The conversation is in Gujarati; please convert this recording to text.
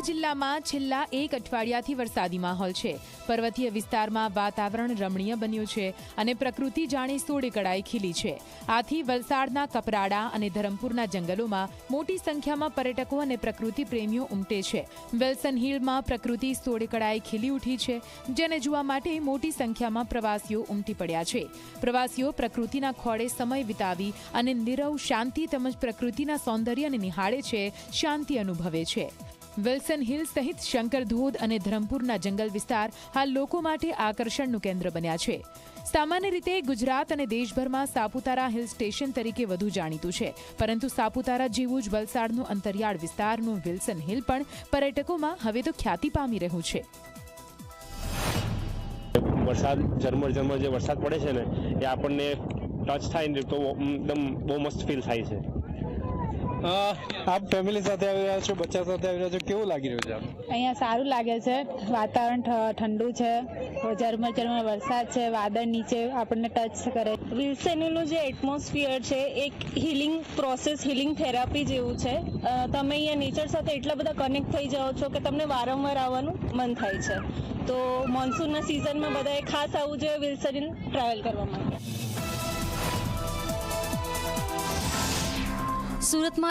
વલસાડ જિલ્લામાં છેલ્લા એક અઠવાડિયાથી વરસાદી માહોલ છે. પર્વતીય વિસ્તારમાં વાતાવરણ રમણીય બન્યું છે અને પ્રકૃતિ જાણે સોળે કળાએ ખીલી છે. આથી વલસાડના કપરાડા અને ધરમપુરના જંગલોમાં મોટી સંખ્યામાં પર્યટકો અને પ્રકૃતિ પ્રેમીઓ ઉમટે છે. વિલ્સન હિલમાં પ્રકૃતિ સોળે કળાએ ખીલી ઉઠી છે, જેને જોવા માટે મોટી સંખ્યામાં પ્રવાસીઓ ઉમટી પડ્યા છે. પ્રવાસીઓ પ્રકૃતિના ખોળે સમય વિતાવી અને નીરવ શાંતિ તેમજ પ્રકૃતિના સૌંદર્યને નિહાળે છે, શાંતિ અનુભવે છે. વિલ્સન હિલ સહિત શંકર ધોધ અને ધરમપુરના જંગલ વિસ્તાર હાલ લોકો માટે આકર્ષણનું કેન્દ્ર બન્યા છે. સામાન્ય રીતે ગુજરાત અને દેશભરમાં સાપુતારા હિલ સ્ટેશન તરીકે વધુ જાણીતું છે. પરંતુ સાપુતારા જેવું જ વલસાડનું અંતરિયાળ વિસ્તારનું વિલ્સન હિલ પણ પર્યટકોમાં હવે તો ખ્યાતિ પામી રહ્યું છે. વરસાદ ઝરમર ઝરમર જે વરસાદ પડે છે ને, એ આપણને ટચ થાય ને તો એકદમ બહુ મસ્ત ફીલ થાય છે. આપ ફેમિલી સાથે આવી રહ્યા છો બચ્ચા સાથે આવી રહ્યા છો કેવું લાગી રહ્યું છે અહીંયા સારું લાગે છે. વાતાવરણ ઠંડુ છે. ઝરમર ઝરમર વરસાદ છે વાદળ નીચે આપણને ટચ કરે. વિલ્સનનું જે એટમોસ્ફિયર છે એક હિલિંગ પ્રોસેસ હિલિંગ થેરાપી જેવું છે. તમે અહીંયા નેચર સાથે એટલા બધા કનેક્ટ થઈ જાઓ છો કે તમને વારંવાર આવવાનું મન થાય છે. તો મોન્સૂનના સિઝનમાં બધાએ ખાસ આવવું જોઈએ વિલ્સન ટ્રાવેલ કરવા માટે સુરતમાં